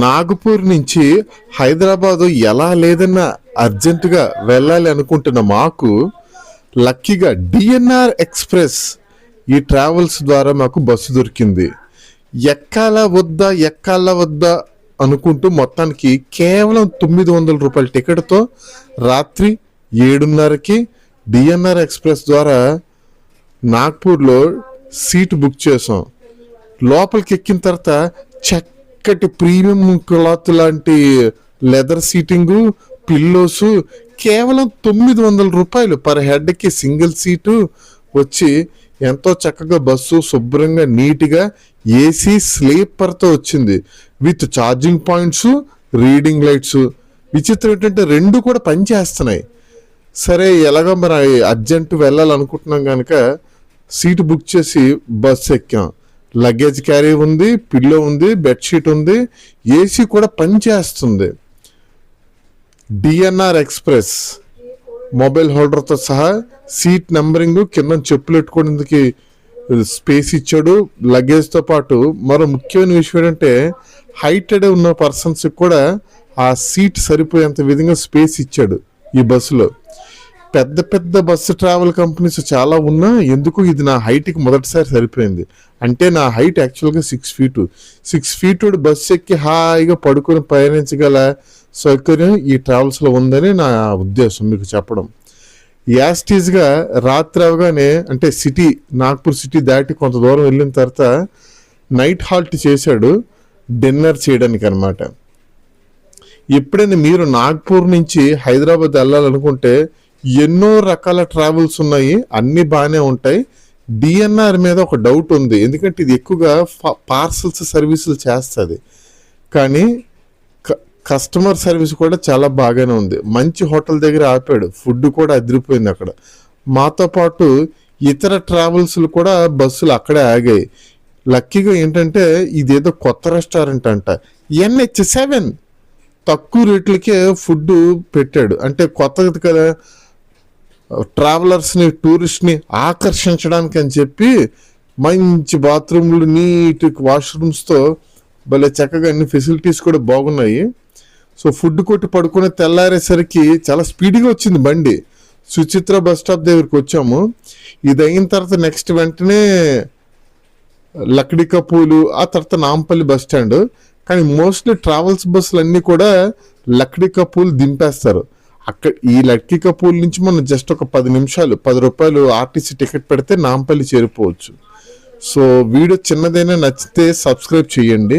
నాగపూర్ నుంచి హైదరాబాదు ఎలా లేదన్నా అర్జెంటుగా వెళ్ళాలి అనుకుంటున్న మాకు లక్కీగా డిఎన్ఆర్ ఎక్స్ప్రెస్ ఈ ట్రావెల్స్ ద్వారా మాకు బస్సు దొరికింది. ఎక్కాల వద్దా ఎక్కాల వద్దా అనుకుంటూ మొత్తానికి కేవలం తొమ్మిది వందల రూపాయల టికెట్తో రాత్రి ఏడున్నరకి డిఎన్ఆర్ ఎక్స్ప్రెస్ ద్వారా నాగ్పూర్లో సీటు బుక్ చేసాం లోపలికి ఎక్కిన తర్వాత చెక్ చక్కటి ప్రీమియం క్లాత్ లాంటి లెదర్ సీటింగ్ పిల్లోస్ కేవలం తొమ్మిది వందల రూపాయలు పర్ హెడ్కి సింగిల్ సీటు. వచ్చి ఎంతో చక్కగా బస్సు శుభ్రంగా నీట్గా ఏసీ స్లీపర్తో వచ్చింది. With charging points reading lights. విచిత్రం ఏంటంటే రెండు కూడా పనిచేస్తున్నాయి సరే ఎలాగో మరి అర్జెంట్ వెళ్ళాలనుకుంటున్నాం కనుక సీటు బుక్ చేసి బస్సు ఎక్కాం. లగేజ్ క్యారీ ఉంది పిల్లో ఉంది బెడ్షీట్ ఉంది ఏసీ కూడా పనిచేస్తుంది డిఎన్ఆర్ ఎక్స్ప్రెస్ మొబైల్ హోల్డర్తో సహా సీట్ నెంబరింగ్ కింద చెప్పులు పెట్టుకోవడానికి స్పేస్ ఇచ్చాడు. లగేజ్తో పాటు మరో ముఖ్యమైన విషయం ఏంటంటే హైటెడ్ ఉన్న పర్సన్స్కి కూడా ఆ సీట్ సరిపోయేంత విధంగా స్పేస్ ఇచ్చాడు ఈ బస్సులో. పెద్ద పెద్ద బస్సు ట్రావెల్ కంపెనీస్ చాలా ఉన్నా ఎందుకు ఇది నా హైట్కి మొదటిసారి సరిపోయింది? అంటే నా హైట్ యాక్చువల్గా six feet six feet bus ఎక్కి హాయిగా పడుకొని పయనించగల సౌకర్యం ఈ ట్రావెల్స్లో ఉందని నా ఉద్దేశం మీకు చెప్పడం. యాస్టీజ్గా రాత్రి అవగానే అంటే సిటీ నాగ్పూర్ సిటీ దాటి కొంత దూరం వెళ్ళిన తర్వాత నైట్ హాల్ట్ చేశాడు డిన్నర్ చేయడానికి అనమాట ఎప్పుడైనా మీరు నాగ్పూర్ నుంచి హైదరాబాద్ వెళ్ళాలనుకుంటే ఎన్నో రకాల ట్రావెల్స్ ఉన్నాయి. అన్ని బాగానే ఉంటాయి. డిఎన్ఆర్ మీద ఒక డౌట్ ఉంది. ఎందుకంటే ఇది ఎక్కువగా పార్సల్స్ సర్వీసులు చేస్తుంది. కానీ క- కస్టమర్ సర్వీస్ కూడా చాలా బాగానే ఉంది. మంచి హోటల్ దగ్గర ఆపాడు. ఫుడ్ కూడా అదిరిపోయింది అక్కడ. మాతో పాటు ఇతర ట్రావెల్స్లు కూడా బస్సులు అక్కడే ఆగాయి. లక్కీగా ఏంటంటే ఇదేదో కొత్త రెస్టారెంట్ అంట. ఎన్హెచ్ సెవెన్ తక్కువ రేట్లకే ఫుడ్ పెట్టాడు. అంటే కొత్తది కదా. ట్రావెలర్స్ని టూరిస్ట్ని ఆకర్షించడానికి అని చెప్పి మంచి బాత్రూమ్లు నీట్ వాష్రూమ్స్తో భలే చక్కగా అన్ని ఫెసిలిటీస్ కూడా బాగున్నాయి. సో ఫుడ్ కొట్టి పడుకుని తెల్లారేసరికి చాలా స్పీడ్గా వచ్చింది బండి. సుచిత్ర బస్ స్టాప్ దగ్గరికి వచ్చాము. ఇది అయిన తర్వాత నెక్స్ట్ వెంటనే లక్డీ కపూలు ఆ తర్వాత నాంపల్లి బస్ స్టాండ్. కానీ మోస్ట్లీ ట్రావెల్స్ బస్సులు అన్నీ కూడా లక్డీ కపూల్ దింపేస్తారు. అక్కడ ఈ లక్కీ కపూర్ నుంచి మనం జస్ట్ ఒక పది నిమిషాలు పది రూపాయలు ఆర్టీసీ టికెట్ పెడితే నాంపల్లి చేరిపోవచ్చు. సో వీడియో చిన్నదైనా నచ్చితే సబ్స్క్రైబ్ చేయండి.